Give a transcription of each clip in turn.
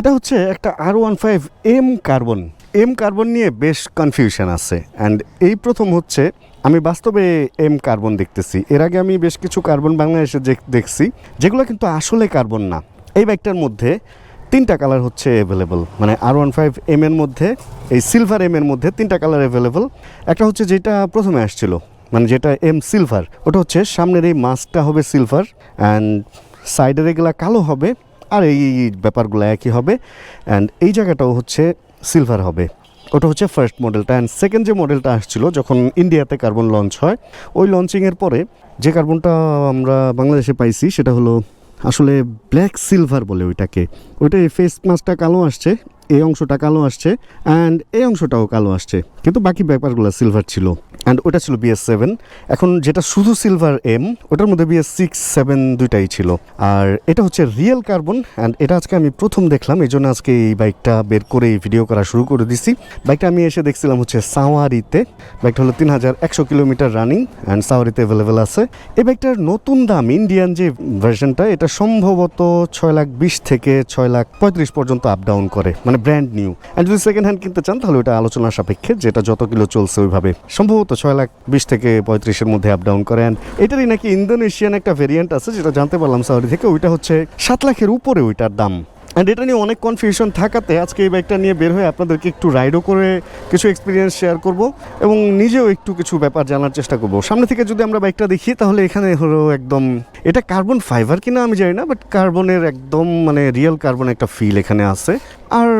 এটা হচ্ছে একটা R one five M carbon M carbon নিয়ে বেশ কনফিউশন আছে। অ্যান্ড এই প্রথম হচ্ছে, আমি বাস্তবে এম কার্বন দেখতেছি। এর আগে আমি বেশ কিছু কার্বন বাংলাদেশে দেখছি, যেগুলো কিন্তু আসলে কার্বন না। এই বাইকটার মধ্যে তিনটা কালার হচ্ছে অ্যাভেলেবল মানে আর ওয়ান ফাইভ এম এর মধ্যে, এই সিলভার এম এর মধ্যে তিনটা কালার অ্যাভেলেবল একটা হচ্ছে যেটা প্রথমে আসছিল মানে যেটা এম সিলভার ওটা হচ্ছে সামনের এই মাছটা হবে সিলভার অ্যান্ড সাইডের এগুলা কালো হবে। আর এই ব্যাপারগুলো একই হবে। অ্যান্ড এই জায়গাটাও হচ্ছে সিলভার হবে। ওটা হচ্ছে ফার্স্ট মডেলটা অ্যান্ড সেকেন্ড যে মডেলটা আসছিল, যখন ইন্ডিয়াতে কার্বন লঞ্চ হয়, ওই লঞ্চিংয়ের পরে যে কার্বনটা আমরা বাংলাদেশে পাইছি, সেটা হলো আসলে ব্ল্যাক সিলভার বলে ওইটাকে। ওইটা ফেস মাস্কটা কালো আসছে, এই অংশটা কালো আসছে অ্যান্ড এই অংশটাও কালো আসছে। কিন্তু বাকি ব্যাপারগুলো সিলভার ছিল। অ্যান্ড ওটা ছিল বিএস সেভেন এখন যেটা শুধু সিলভার এম ওটার মধ্যে বিএস সিক্স সেভেন দুইটাই ছিল। আর এটা হচ্ছে রিয়েল কার্বন অ্যান্ড এটা আজকে আমি প্রথম দেখলাম এই জন্য আজকে এই বাইকটা বের করে ভিডিও করা শুরু করে দিছি। বাইকটা আমি এসে দেখছিলাম হচ্ছে সাওয়ারিতে বাইকটা হলো তিন হাজার একশো কিলোমিটার রানিং অ্যান্ড সাওয়ারিতে অ্যাভেলেবেল আছে। এই বাইকটার নতুন দাম ইন্ডিয়ান যে ভার্সনটা এটা সম্ভবত ছয় লাখ বিশ থেকে ছয় লাখ পঁয়ত্রিশ পর্যন্ত আপ ডাউন করে। মানে ব্র্যান্ড নিউ অ্যান্ড যদি সেকেন্ড হ্যান্ড কিনতে চান, তাহলে ওটা আলোচনা সাপেক্ষে, যেটা যত কিলো চলছে ওইভাবে। সম্ভবত ছয় লাখ বিশ থেকে পঁয়ত্রিশের মধ্যে আপ ডাউন করে অ্যান্ড এটারই নাকি ইন্দোনেশিয়ান একটা ভেরিয়েন্ট আছে, যেটা জানতে পারলাম সাউদি থেকে। ওইটা হচ্ছে সাত লাখের উপরে ওইটার দাম। অ্যান্ড এটা নিয়ে অনেক কনফিউশন থাকাতে আজকে এই বাইকটা নিয়ে বের হয়ে আপনাদেরকে একটু রাইডও করে কিছু এক্সপিরিয়েন্স শেয়ার করব এবং নিজেও একটু কিছু ব্যাপার জানার চেষ্টা করব। সামনে থেকে যদি আমরা বাইকটা দেখি, তাহলে এখানে হলো একদম, এটা কার্বন ফাইবার কিনা আমি জানি না বাট কার্বনের একদম মানে রিয়েল কার্বন একটা ফিল এখানে আছে। আর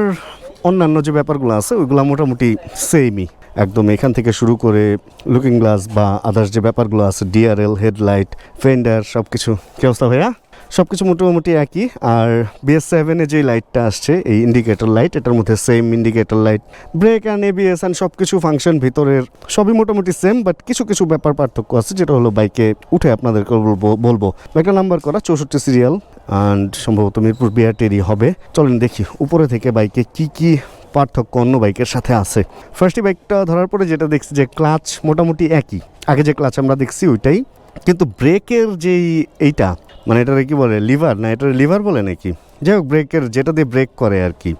অন্যান্য যে ব্যাপারগুলো আছে, ওইগুলো মোটামুটি সেমই একদম এখান থেকে শুরু করে লুকিং গ্লাস বা আদার্স যে ব্যাপারগুলো আছে ডিআরএল হেডলাইট ফেন্ডার সব কিছু কি অবস্থা ভাইয়া? সব কিছু মোটামুটি একই। আর বিএস সেভেনে যে লাইটটা আসছে, এই ইন্ডিকেটর লাইট এটার মধ্যে same indicator light brake and ABS and সব কিছু ফাংশন ভিতরের সবই মোটামুটি সেম বাট কিছু কিছু ব্যাপার পার্থক্য আছে, যেটা হলো বাইকে উঠে আপনাদেরকে বলব বলব। বাইকটা নাম্বার করা চৌষট্টি সিরিয়াল অ্যান্ড সম্ভবত মিরপুর বিআরটেরই হবে। চলেন দেখি উপরে থেকে বাইকে কি কি পার্থক্য অন্য বাইকের সাথে আছে। ফার্স্টই বাইকটা ধরার পরে যেটা দেখছি যে ক্লাচ মোটামুটি একই। আগে যে ক্লাচ আমরা দেখছি ওইটাই। কিন্তু ব্রেকের যেই এইটা মানে এটারে কি বলে, লিভার না এটার লিভার বলে নাকি? যাই হোক, ব্রেকের যেটা দিয়ে ব্রেক করে আর কি।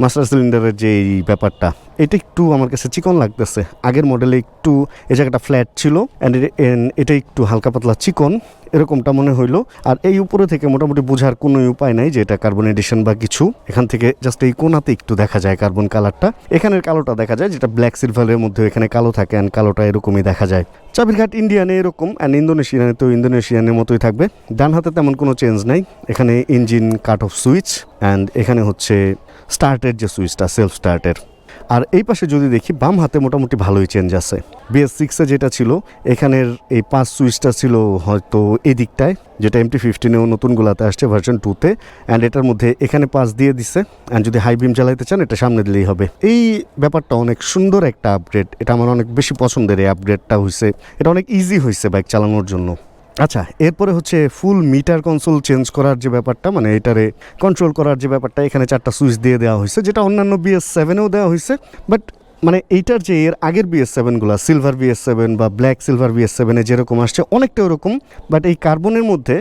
মাস্টার সিলিন্ডারের যে ব্যাপারটা। এটা একটু আমার কাছে চিকন লাগতেছে। আগের মডেলে একটু এই জায়গাটা ফ্ল্যাট ছিল অ্যান্ড এটা একটু হালকা পাতলা চিকন, এরকমটা মনে হইল। আর এই উপরে থেকে মোটামুটি বোঝার কোনো উপায় নাই যে এটা কার্বন এডিশন বা কিছু। এখান থেকে জাস্ট এই কোনাতে একটু দেখা যায় কার্বন কালারটা এখানের কালোটা দেখা যায়, যেটা ব্ল্যাক সিলভারের মধ্যে এখানে কালো থাকে অ্যান্ড কালোটা এরকমই দেখা যায়। চাবিরঘাট ইন্ডিয়ানে এরকম অ্যান্ড ইন্দোনেশিয়ানে তো ইন্দোনেশিয়ানের মতোই থাকবে। ডান হাতে তেমন কোনো চেঞ্জ নাই। এখানে engine cut off switch and এখানে হচ্ছে স্টার্টের যে সুইচটা সেলফ স্টার্টের আর এই পাশে যদি দেখি, বাম হাতে মোটামুটি ভালোই চেঞ্জ আছে। বিএস সিক্সে যেটা ছিল, এখানের এই পাঁচ সুইচটা ছিল হয়তো এদিকটায় দিকটায় যেটা এমটি ফিফটিনেও নতুনগুলাতে আসছে ভার্সন টুতে অ্যান্ড এটার মধ্যে এখানে পাঁচ দিয়ে দিছে অ্যান্ড যদি হাই বিম চালাইতে চান, এটা সামনে দিলেই হবে। এই ব্যাপারটা অনেক সুন্দর একটা আপগ্রেড এটা আমার অনেক বেশি পছন্দের এই আপগ্রেডটা হয়েছে এটা অনেক ইজি হয়েছে বাইক চালানোর জন্য। আচ্ছা এরপরে হচ্ছে ফুল মিটার কনসোল চেঞ্জ করার যে ব্যাপারটা মানে এটারে কন্ট্রোল করার যে ব্যাপারটা, এখানে চারটা সুইচ দিয়ে দেওয়া হয়েছে, যেটা অন্যান্য বিএস সেভেনেও দেওয়া হয়েছে বাট মানে এইটার যে এর আগের বিএস সেভেনগুলো সিলভার বিএস সেভেন বা ব্ল্যাক সিলভার বিএস সেভেনে যেরকম আসছে, অনেকটা ওরকম বাট এই কার্বনের মধ্যে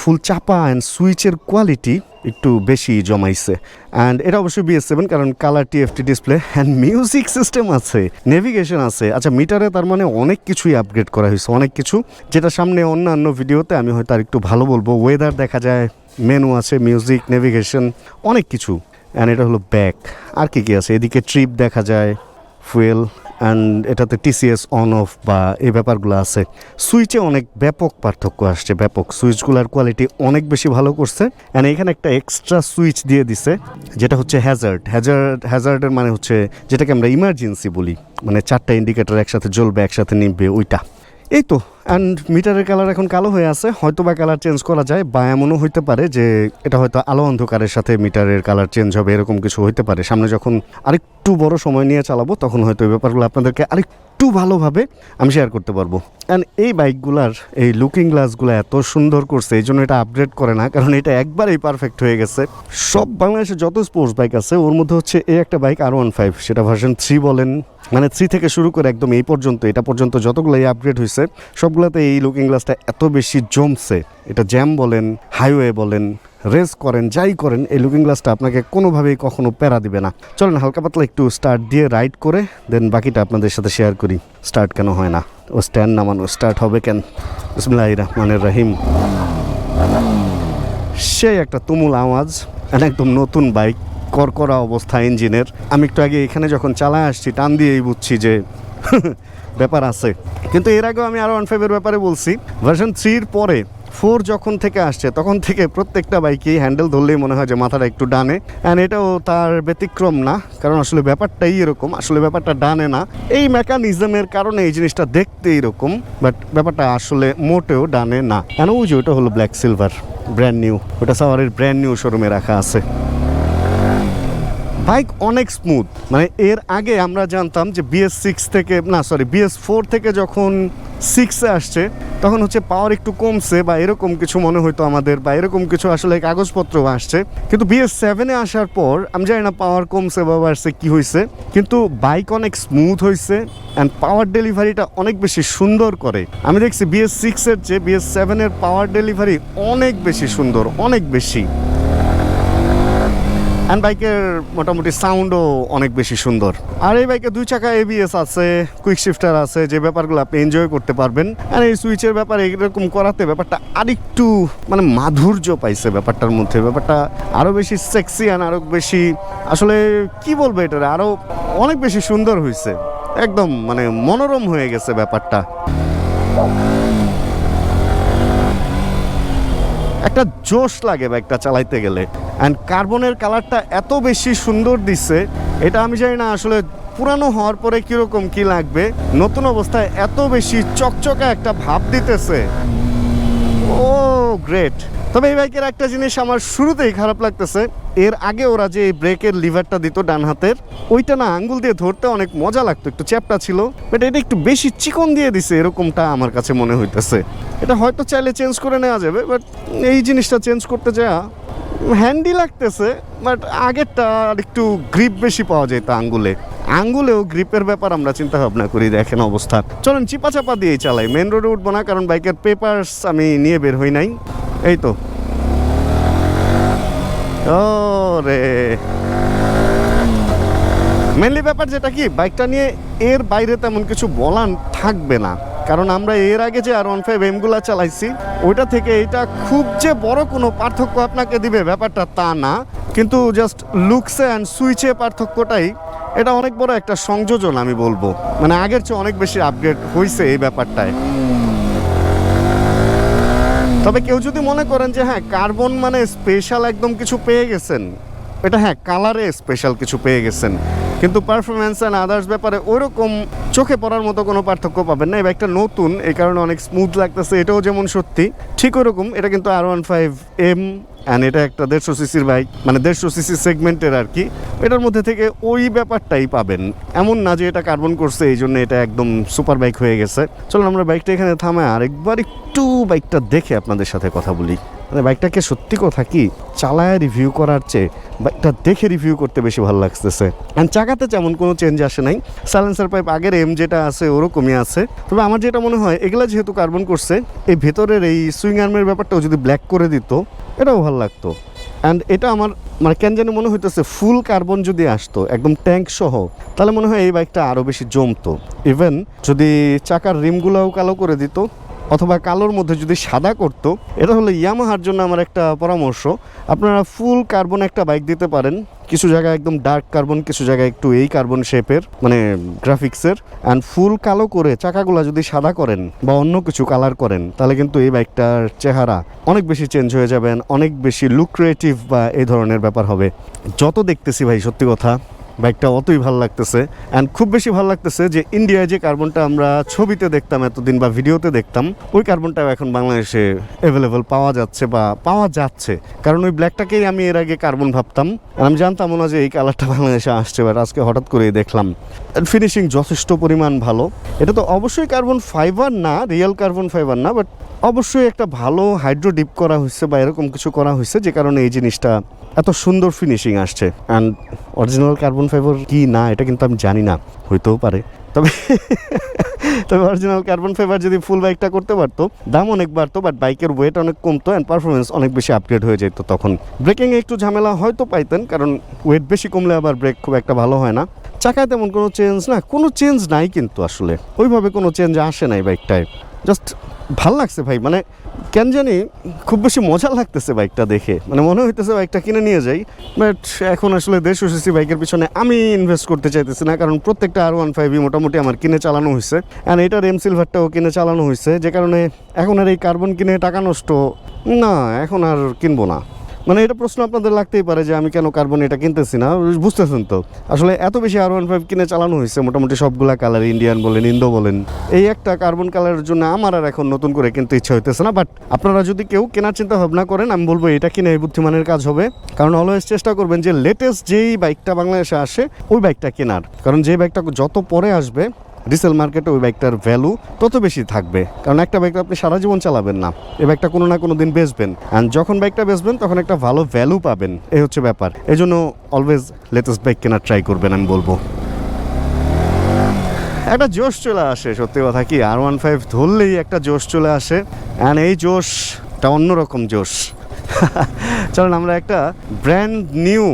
ফুল চাপা অ্যান্ড সুইচের কোয়ালিটি একটু বেশি জমাইছে। অ্যান্ড এটা অবশ্যই বিএস সেভেন কারণ colour TFT display and music system আছে নেভিগেশন আছে। আচ্ছা মিটারে তার মানে অনেক কিছুই আপগ্রেড করা হয়েছে, অনেক কিছু। যেটা সামনে অন্যান্য ভিডিওতে আমি হয়তো আর একটু ভালো বলব। ওয়েদার দেখা যায় মেনু আছে মিউজিক নেভিগেশন অনেক কিছু। অ্যান্ড এটা হলো ব্যাক আর কি কি আছে? এদিকে ট্রিপ দেখা যায়। ফুয়েল অ্যান্ড এটাতে টিসিএস অন অফ বা এই ব্যাপারগুলো আছে। সুইচে অনেক ব্যাপক পার্থক্য আসছে, ব্যাপক। সুইচগুলোর কোয়ালিটি অনেক বেশি ভালো করছে। অ্যান্ড এখানে একটা এক্সট্রা সুইচ দিয়ে দিছে, যেটা হচ্ছে হ্যাজার্ড হ্যাজার্ড হ্যাজার্ডের মানে হচ্ছে যেটাকে আমরা ইমার্জেন্সি বলি। মানে চারটা ইন্ডিকেটার একসাথে জ্বলবে, একসাথে নিবে ওইটা। এই তো অ্যান্ড মিটারের কালার এখন কালো হয়ে আছে। হয়তো বা কালার চেঞ্জ করা যায় বা এমনও হইতে পারে যে এটা হয়তো আলো অন্ধকারের সাথে মিটারের কালার চেঞ্জ হবে, এরকম কিছু হইতে পারে। সামনে যখন আরেকটু বড় সময় নিয়ে চালাবো, তখন হয়তো এই ব্যাপারগুলো আপনাদেরকে আরেকটু ভালোভাবে আমি শেয়ার করতে পারব। অ্যান্ড এই বাইকগুলার এই লুকিং গ্লাসগুলো এত সুন্দর করছে, এই জন্য এটা আপগ্রেড করে না, কারণ এটা একবারেই পারফেক্ট হয়ে গেছে। সব বাংলাদেশে যত স্পোর্টস বাইক আছে, ওর মধ্যে হচ্ছে এই একটা বাইক আর ওয়ান ফাইভ সেটা ভার্সন থ্রি বলেন। মানে থ্রি থেকে শুরু করে একদম এই পর্যন্ত, এটা পর্যন্ত যতগুলো এই আপগ্রেড হয়েছে সবগুলোতে এই লুকিং গ্লাসটা এত বেশি জমছে। এটা জ্যাম বলেন হাইওয়ে বলেন রেস করেন, যাই করেন, এই লুকিং গ্লাসটা আপনাকে কোনোভাবেই কখনো প্যারা দিবে না। চলেন, হালকা পাতলা একটু স্টার্ট দিয়ে রাইড করে দেন বাকিটা আপনাদের সাথে শেয়ার করি। স্টার্ট কেন হয় না? ও স্ট্যান্ড নামানো স্টার্ট হবে কেন? বিসমিল্লাহ রহমানের রহিম। সেই একটা তুমুল আওয়াজ একদম নতুন বাইক করকরা অবস্থা ইঞ্জিনের। আমি একটু আগে এখানে যখন চালায় আসছি, টান দিয়েই বুঝছি যে ব্যাপার আছে। কিন্তু এর আগেও আমি আরও ওয়ান ব্যাপারে বলছি। ভার্সন থ্রির পরে ফোর যখন থেকে আসছে, তখন থেকে প্রত্যেকটা বাইকেই হ্যান্ডেল ধরলেই মনে হয় যে মাথাটা একটু ডানে। অ্যান্ড এটাও তার ব্যতিক্রম না, কারণ আসলে ব্যাপারটাই এরকম, আসলে ব্যাপারটা ডানে না। এই মেকানিজমের কারণে এই জিনিসটা দেখতে এরকম বাট ব্যাপারটা আসলে মোটেও ডানে না। কেন ওই যে ওটা হলো ব্ল্যাক সিলভার ব্র্যান্ড নিউ ওটা সাওয়ারের ব্র্যান্ড নিউ শোরুমে রাখা আছে। বাইক অনেক স্মুথ মানে এর আগে আমরা জানতাম যে বিএস সিক্স থেকে, না সরি বিএস ফোর থেকে যখন সিক্সে আসছে, তখন হচ্ছে পাওয়ার একটু কমছে বা এরকম কিছু মনে হতো আমাদের বা এরকম কিছু আসলে কাগজপত্র আসছে। কিন্তু বিএস সেভেনে আসার পর, আমি জানি না পাওয়ার কমছে বা বাড়ছে, কি হয়েছে কিন্তু বাইক অনেক স্মুথ হয়েছে অ্যান্ড পাওয়ার ডেলিভারিটা অনেক বেশি সুন্দর করে। আমি দেখছি বিএস সিক্সের চেয়ে বিএস সেভেনের পাওয়ার ডেলিভারি অনেক বেশি সুন্দর, অনেক বেশি। অ্যান্ড বাইকের মোটামুটি সাউন্ডও অনেক বেশি সুন্দর। আর এই বাইকে দুই চাকা এবিএস আছে কুইক শিফটার আছে, যে ব্যাপারগুলো আপনি এনজয় করতে পারবেন। আর এই সুইচের ব্যাপারে এরকম করাতে ব্যাপারটা আরেকটু মানে মাধুর্য পাইছে ব্যাপারটার মধ্যে। ব্যাপারটা আরও বেশি সেক্সি অ্যান্ড আরও বেশি, আসলে কি বলব এটার আরও অনেক বেশি সুন্দর হয়েছে একদম মানে মনোরম হয়ে গেছে ব্যাপারটা। একটা জোশ লাগে বাইকটা চালাইতে গেলে। অ্যান্ড কার্বনের কালারটা এত বেশি সুন্দর দিচ্ছে এটা আমি জানি না আসলে পুরানো হওয়ার পরে কীরকম কি লাগবে। নতুন অবস্থায় এত বেশি চকচকে একটা ভাব দিতেছে। ও গ্রেট তবে এই বাইকের একটা জিনিস আমার শুরুতেই খারাপ লাগতেছে, এর আগে ওরা যে ব্রেকের লিভারটা দিত ডান হাতের, ওইটা না আঙ্গুল দিয়ে ধরতে অনেক মজা লাগতো, একটু চ্যাপটা ছিল বাট এটা একটু বেশি চিকন দিয়ে দিছে, এরকমটা আমার কাছে মনে হইতেছে। এটা হয়তো চাইলে চেঞ্জ করে নেওয়া যাবে বাট এই জিনিসটা চেঞ্জ করতে যাওয়া হ্যান্ডি লাগতেছে বাট আগেরটা আর একটু গ্রিপ বেশি পাওয়া যেত আঙ্গুলে। আঙ্গুলেও গ্রিপের ব্যাপার আমরা চিন্তা ভাবনা করি, দেখেন অবস্থা। চলেন চিপা চাপা দিয়েই চালাই মেন রোডে উঠবো না, কারণ বাইকের পেপারস আমি নিয়ে বের হই নাই। এই তো। রে মেনলি ব্যাপার যেটা কি বাইকটা নিয়ে এর বাইরে তেমন কিছু বলার থাকবে না। কারণ আমরা এর আগে যে আর ওয়ান ফাইভ এমগুলা চালাইছি, ওইটা থেকে এটা খুব যে বড় কোনো পার্থক্য আপনাকে দিবে ব্যাপারটা তা না। কিন্তু জাস্ট লুকসে অ্যান্ড সুইচে পার্থক্যটাই, এটা অনেক বড় একটা সংযোজন আমি বলব। মানে আগের চেয়ে অনেক বেশি আপগ্রেড হয়েছে এই ব্যাপারটায়। তবে কেউ যদি মনে করেন যে হ্যাঁ কার্বন মানে স্পেশাল একদম কিছু পেয়ে গেছেন, এটা হ্যাঁ কালারে স্পেশাল কিছু পেয়ে গেছেন, কিন্তু পারফরমেন্স অ্যান্ড আদার্স ব্যাপারে ওইরকম চোখে পড়ার মতো কোনো পার্থক্য পাবেন না। এবার একটা নতুন, এই কারণে অনেক স্মুথ লাগতেছে, এটাও যেমন সত্যি, ঠিক ওরকম, এটা কিন্তু R one five M and এটা একটা দেড়শো সিসির বাইক মানে দেড়শো সিসি সেগমেন্টের আর কি। এটার মধ্যে থেকে ওই ব্যাপারটাই পাবেন। এমন না যে এটা কার্বন করছে, এই জন্য এটা একদম সুপার বাইক হয়ে গেছে। চলুন আমরা বাইকটা এখানে থামায় আরেকবার একটু বাইকটা দেখে আপনাদের সাথে কথা বলি। মানে বাইকটাকে সত্যি কথা কি চালায় রিভিউ করার চেয়ে বাইকটা দেখে রিভিউ করতে বেশি ভালো লাগতেছে। অ্যান্ড চাকাতে যেমন কোনো চেঞ্জ আসে নাই। সাইলেন্সার পাইপ আগের এম যেটা আছে, ওরকমই আছে। তবে আমার যেটা মনে হয়, এগুলা যেহেতু কার্বন করছে, এই ভেতরের এই সুইং আর্মের ব্যাপারটাও যদি ব্ল্যাক করে দিত, এটাও ভালো লাগতো। অ্যান্ড এটা আমার মানে কেন যেন মনে হইতেছে ফুল কার্বন যদি আসতো, একদম ট্যাঙ্ক সহ, তাহলে মনে হয় এই বাইকটা আরও বেশি জমতো। ইভেন যদি চাকার রিমগুলোও কালো করে দিত অথবা কালোর মধ্যে যদি সাদা করতো, এটা হলো ইয়ামাহার জন্য আমার একটা পরামর্শ। আপনারা ফুল কার্বন একটা বাইক দিতে পারেন। কিছু জায়গায় একদম ডার্ক কার্বন কিছু জায়গায় একটু এই কার্বন শেপের মানে গ্রাফিক্সের অ্যান্ড ফুল কালো করে চাকাগুলো যদি সাদা করেন বা অন্য কিছু কালার করেন, তাহলে কিন্তু এই বাইকটার চেহারা অনেক বেশি চেঞ্জ হয়ে যাবেন অনেক বেশি লুক্রিয়েটিভ বা এই ধরনের ব্যাপার হবে। যত দেখতেছি ভাই, সত্যি কথা। বাইকটা অতই ভালো লাগতেছে। অ্যান্ড খুব বেশি ভালো লাগতেছে যে ইন্ডিয়ায় যে কার্বনটা আমরা ছবিতে দেখতাম, এতদিন বা ভিডিওতে দেখতাম, ওই কার্বনটাও এখন বাংলাদেশে অ্যাভেলেবল পাওয়া যাচ্ছে বা পাওয়া যাচ্ছে। কারণ ওই ব্ল্যাকটাকেই আমি এর আগে কার্বন ভাবতাম। আমি জানতাম না যে এই কালারটা বাংলাদেশে আসছে বাট আজকে হঠাৎ করেই দেখলাম। ফিনিশিং যথেষ্ট পরিমাণ ভালো। এটা তো অবশ্যই কার্বন ফাইবার না রিয়েল কার্বন ফাইবার না বাট অবশ্যই একটা ভালো হাইড্রো ডিপ করা হয়েছে বা এরকম কিছু করা হয়েছে যে কারণে এই জিনিসটা এত সুন্দর ফিনিশিং আসছে। অ্যান্ড অরিজিনাল কার্বন ফাইবার কি না, এটা কিন্তু আমি জানি না, হইতেও পারে। তবে তবে অরিজিনাল কার্বন ফাইবার যদি ফুল বাইকটা করতে পারতো, দাম অনেক বাড়তো বাট বাইকের ওয়েট অনেক কমতো অ্যান্ড পারফরমেন্স অনেক বেশি আপগ্রেড হয়ে যেত তখন। ব্রেকিংয়ে একটু ঝামেলা হয়তো পাইতেন, কারণ ওয়েট বেশি কমলে আবার ব্রেক খুব একটা ভালো হয় না। চাকায় তেমন কোনো চেঞ্জ না, কোনো চেঞ্জ নাই কিন্তু আসলে। ওইভাবে কোনো চেঞ্জ আসে নাই বাইকটায় জাস্ট ভালো লাগছে ভাই। মানে কেন জানি খুব বেশি মজা লাগতেছে বাইকটা দেখে। মানে মনে হইতেছে বাইকটা কিনে নিয়ে যাই। বাট এখন আসলে দেশ এসেছি বাইকের পিছনে। আমি ইনভেস্ট করতে চাইতেছি না। কারণ প্রত্যেকটা আর ওয়ান ফাইভই মোটামুটি আমার কিনে চালানো হয়েছে অ্যান্ড এটার এম সিলভারটাও কিনে চালানো হয়েছে যে কারণে এখন আর এই কার্বন কিনে টাকা নষ্ট না, এখন আর কিনবো না। মানে এটা প্রশ্ন আপনাদের লাগতেই পারে যে আমি কেন কার্বন এটা কিনতেছি না? বুঝতেছেন তো? আসলে এত বেশি আর ওয়ান ফাইভ কিনে চালানো হয়েছে, মোটামুটি সবগুলা কালার ইন্ডিয়ান বলেন ইন্দো বলেন। এই একটা কার্বন কালারের জন্য আমার আর এখন নতুন করে কিন্তু ইচ্ছা হইতেছে না বাট আপনারা যদি কেউ কেনার চিন্তা ভাবনা করেন, আমি বলব এটা কিনে এই বুদ্ধিমানের কাজ হবে। কারণ অলওয়েজ চেষ্টা করবেন যে লেটেস্ট যেই বাইকটা বাংলাদেশে আসে, ওই বাইকটা কেনার। কারণ যে বাইকটা যত পরে আসবে রিসেল মার্কেটে ওই বাইকটার ভ্যালু তত বেশি থাকবে। কারণ একটা বাইক আপনি সারা জীবন চালাবেন না। এই বাইকটা কোনো না কোনো দিন বেচবেন। অ্যান্ড যখন বাইকটা বেচবেন, তখন একটা ভালো ভ্যালু পাবেন। এই হচ্ছে ব্যাপার। এই জন্য অলওয়েজ লেটেস্ট বাইক কেনার ট্রাই করবেন, আমি বলব। একটা জোশ চলে আসে, সত্যি কথা কি? আর ওয়ান ফাইভ ধরলেই একটা জোশ চলে আসে। অ্যান্ড এই জোশটা অন্যরকম জোশ। চলেন, আমরা একটা ব্র্যান্ড নিউ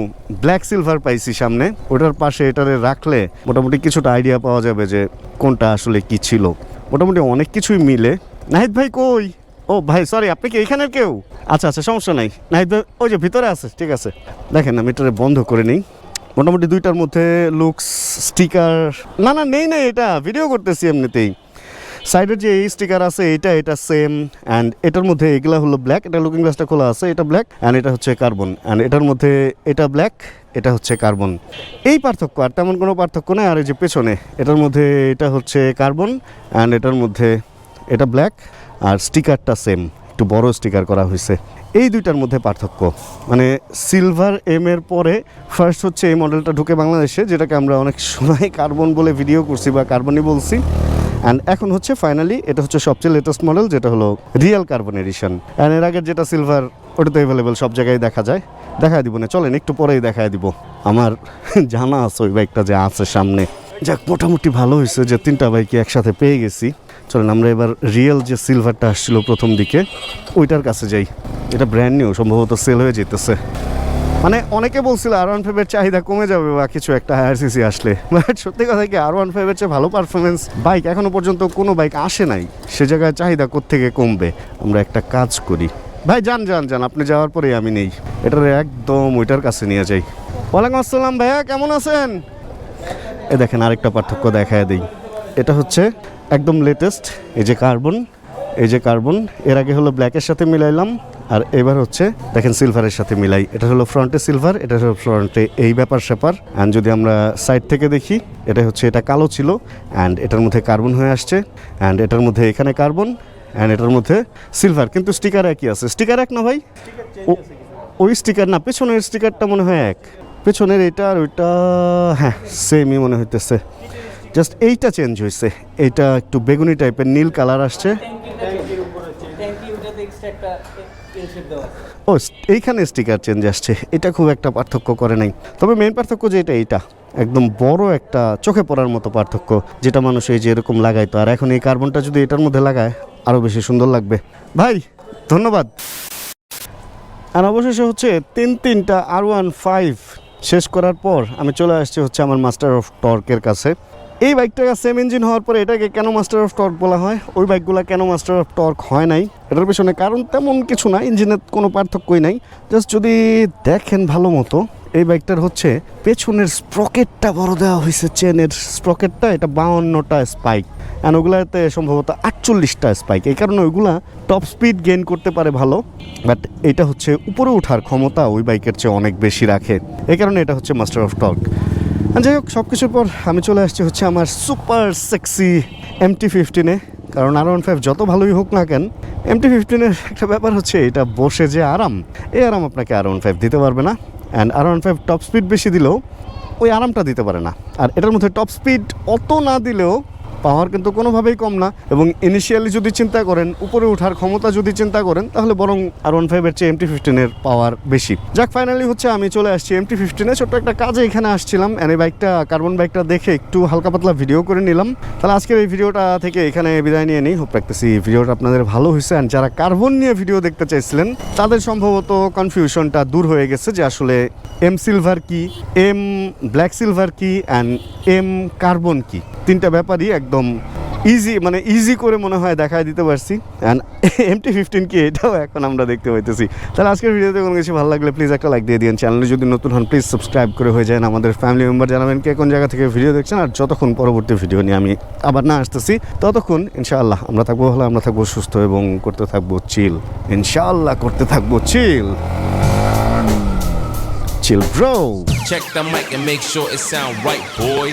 ব্ল্যাক সিলভার পাইছি সামনে। ওটার পাশে এটারে রাখলে মোটামুটি কিছুটা আইডিয়া পাওয়া যাবে যে কোনটা আসলে কি ছিল। মোটামুটি অনেক কিছুই মিলে। নাহিদ ভাই কই? ও ভাই সরি আপনি কি এখানের কেউ? আচ্ছা আচ্ছা সমস্যা নাই। নাহিদ ভাই, ওই যে ভিতরে আছে, ঠিক আছে। দেখেন, আমি এটারে বন্ধ করে নিই। মোটামুটি দুইটার মধ্যে লুকস স্টিকার না না, নেই নেই, এটা ভিডিও করতেছি এমনিতেই। সাইডের যে এই স্টিকার আছে, এটা এটা সেম অ্যান্ড এটার মধ্যে এগুলা হলো ব্ল্যাক এটা লুকিং গ্লাসটা খোলা আছে, এটা ব্ল্যাক অ্যান্ড এটা হচ্ছে কার্বন অ্যান্ড এটার মধ্যে এটা ব্ল্যাক এটা হচ্ছে কার্বন এই পার্থক্য, আর তেমন কোনো পার্থক্য নেই, আর এই যে পেছনে, এটার মধ্যে এটা হচ্ছে কার্বন অ্যান্ড এটার মধ্যে এটা ব্ল্যাক আর স্টিকারটা সেম একটু বড় স্টিকার করা হয়েছে। এই দুইটার মধ্যে পার্থক্য মানে সিলভার এম এর পরে ফার্স্ট হচ্ছে এই মডেলটা ঢুকে বাংলাদেশে, যেটাকে আমরা অনেক সময় কার্বন বলে ভিডিও করছি বা কার্বনই বলছি। অ্যান্ড এখন হচ্ছে ফাইনালি এটা হচ্ছে সবচেয়ে লেটেস্ট মডেল যেটা হলো রিয়েল কার্বন এডিশন অ্যান্ড এর আগের যেটা সিলভার ওটা তো অ্যাভেলেবেল সব জায়গায় দেখা যায়। দেখায় দিব না, চলেন একটু পরেই দেখায় দিব। আমার জানা আছে ওই বাইকটা যে আছে সামনে। যাক, মোটামুটি ভালো হয়েছে যে তিনটা বাইকই একসাথে পেয়ে গেছি। চলেন আমরা এবার রিয়েল যে সিলভারটা আসছিল প্রথম দিকে, ওইটার কাছে যাই। এটা ব্র্যান্ড নিউ সম্ভবত সেল হয়ে যেতেছে। মানে অনেকে বলছিল আর ওয়ান ফাইভের চাহিদা কমে যাবে বা কিছু একটা হায়ার সিসি আসলে। বাট সত্যি কথা কি আর ওয়ান ফাইভের চেয়ে ভালো পারফরমেন্স বাইক এখনও পর্যন্ত কোনো বাইক আসে নাই। সে জায়গায় চাহিদা কোত্থেকে কমবে? আমরা একটা কাজ করি। ভাই, যান যান যান, আপনি যাওয়ার পরেই আমি নেই। এটার একদম ওইটার কাছে নিয়ে যাই। ওয়ালাইকুম আসসালাম ভাইয়া, কেমন আছেন? এ দেখেন আরেকটা পার্থক্য দেখায় দিই। এটা হচ্ছে একদম লেটেস্ট এই যে কার্বন এই যে কার্বন এর আগে হলো ব্ল্যাকের সাথে মিলাইলাম। আর এবার হচ্ছে দেখেন সিলভারের সাথে মিলাই এটা হলো ফ্রন্টে সিলভার এটা হলো ফ্রন্টে এই ব্যাপার স্যাপার অ্যান্ড যদি আমরা সাইড থেকে দেখি এটা হচ্ছে এটা কালো ছিল অ্যান্ড এটার মধ্যে কার্বন হয়ে আসছে অ্যান্ড এটার মধ্যে এখানে কার্বন অ্যান্ড এটার মধ্যে সিলভার কিন্তু স্টিকার একই আছে স্টিকার এক না ভাই ওই স্টিকার না পেছনের স্টিকারটা মনে হয় এক পেছনের এটা আর ওইটা হ্যাঁ সেমই মনে হইতেছে জাস্ট এইটা চেঞ্জ হয়েছে এইটা একটু বেগুনি টাইপের নীল কালার আসছে ও, এইখানে স্টিকার চেঞ্জ আসছে। এটা খুব একটা পার্থক্য করে নাই। তবে মেন পার্থক্য যে এটা, এইটা। একদম বড় একটা চোখে পড়ার মতো পার্থক্য, যেটা মানুষ এই যে এরকম লাগাইতো আর এখন এই কার্বনটা যদি এটার মধ্যে লাগায় আরও বেশি সুন্দর লাগবে। ভাই, ধন্যবাদ। আর অবশেষে হচ্ছে তিন তিনটা আর ওয়ান ফাইভ শেষ করার পর আমি চলে আসছি হচ্ছে আমার মাস্টার অফ টর্কের কাছে। এই বাইকটা সেম ইঞ্জিন হওয়ার পরে এটাকে কেন মাস্টার অফ টর্ক বলা হয়? ওই বাইকগুলো কেন মাস্টার অফ টর্ক হয় নাই? এটার পেছনে কারণ তেমন কিছু না ইঞ্জিনের কোনো পার্থক্যই নাই। জাস্ট যদি দেখেন ভালো মতো, এই বাইকটার হচ্ছে পেছনের স্প্রকেটটা বড় দেওয়া হয়েছে চেনের স্প্রকেটটা এটা বাউন্নটা স্পাইক অ্যান্ড ওগুলাতে সম্ভবত আটচল্লিশটা স্পাইক এই কারণে ওইগুলা টপ স্পিড গেইন করতে পারে ভালো। বাট এটা হচ্ছে উপরে ওঠার ক্ষমতা ওই বাইকের চেয়ে অনেক বেশি রাখে। এই কারণে এটা হচ্ছে মাস্টার অফ টর্ক যাই হোক সব কিছুর পর আমি চলে আসছি হচ্ছে আমার সুপার সেক্সি এম টি ফিফটিনে কারণ আর ওয়ান ফাইভ যত ভালোই হোক না কেন এম টি ফিফটিনের একটা ব্যাপার হচ্ছে, এটা বসে যে আরাম। এই আরাম আপনাকে আর ওয়ান ফাইভ দিতে পারবে না। And R one five top speed বেশি দিলেও ওই আরামটা দিতে পারে না। আর এটার মধ্যে টপ স্পিড অত না দিলেও পাওয়ার কিন্তু কোনোভাবেই কম না এবং ইনিশিয়ালি যদি চিন্তা করেন, উপরে ওঠার ক্ষমতা যদি চিন্তা করেন, তাহলে বরং আর ওয়ান ফাইভের চেয়ে এমটি ফিফটিনের পাওয়ার বেশি। যাক ফাইনালি হচ্ছে আমি চলে আসছি এমটি ফিফটিনে ছোট্ট একটা কাজে এখানে আসছিলাম। এই বাইকটা কার্বন বাইকটা দেখে একটু হালকা পাতলা ভিডিও করে নিলাম। তাহলে আজকের এই ভিডিওটা থেকে এখানে বিদায় নিয়ে নিই। হোপ রাখতেছি ভিডিওটা আপনাদের ভালো হয়েছে। অ্যান্ড যারা কার্বন নিয়ে ভিডিও দেখতে চাইছিলেন, তাদের সম্ভবত কনফিউশনটা দূর হয়ে গেছে যে আসলে এম সিলভার কি এম ব্ল্যাক সিলভার কি অ্যান্ড এম কার্বন কি। তিনটা ব্যাপারই একদম ইজি মানে ইজি করে মনে হয় দেখায় দিতে পারছি। অ্যান্ড এমটি ফিফটিন কি এটাও এখন আমরা দেখতে পাইতেছি। তাহলে আজকের ভিডিওতে কোনো কিছু ভালো লাগলে প্লিজ একটা লাইক দিয়ে দিন চ্যানেলে যদি নতুন হন প্লিজ সাবস্ক্রাইব করে হয়ে যান। আমাদের ফ্যামিলি মেম্বার জানাবেন কে কোন জায়গা থেকে ভিডিও দেখছেন। আর যতক্ষণ পরবর্তী ভিডিও নিয়ে আমি আবার না আসতেছি ততক্ষণ ইনশাআল্লাহ আমরা থাকব ভালো আমরা থাকব সুস্থ এবং করতে থাকব চিল ইনশাআল্লাহ করতে থাকব chill chill bro Check the mic and make sure it sound right, boys.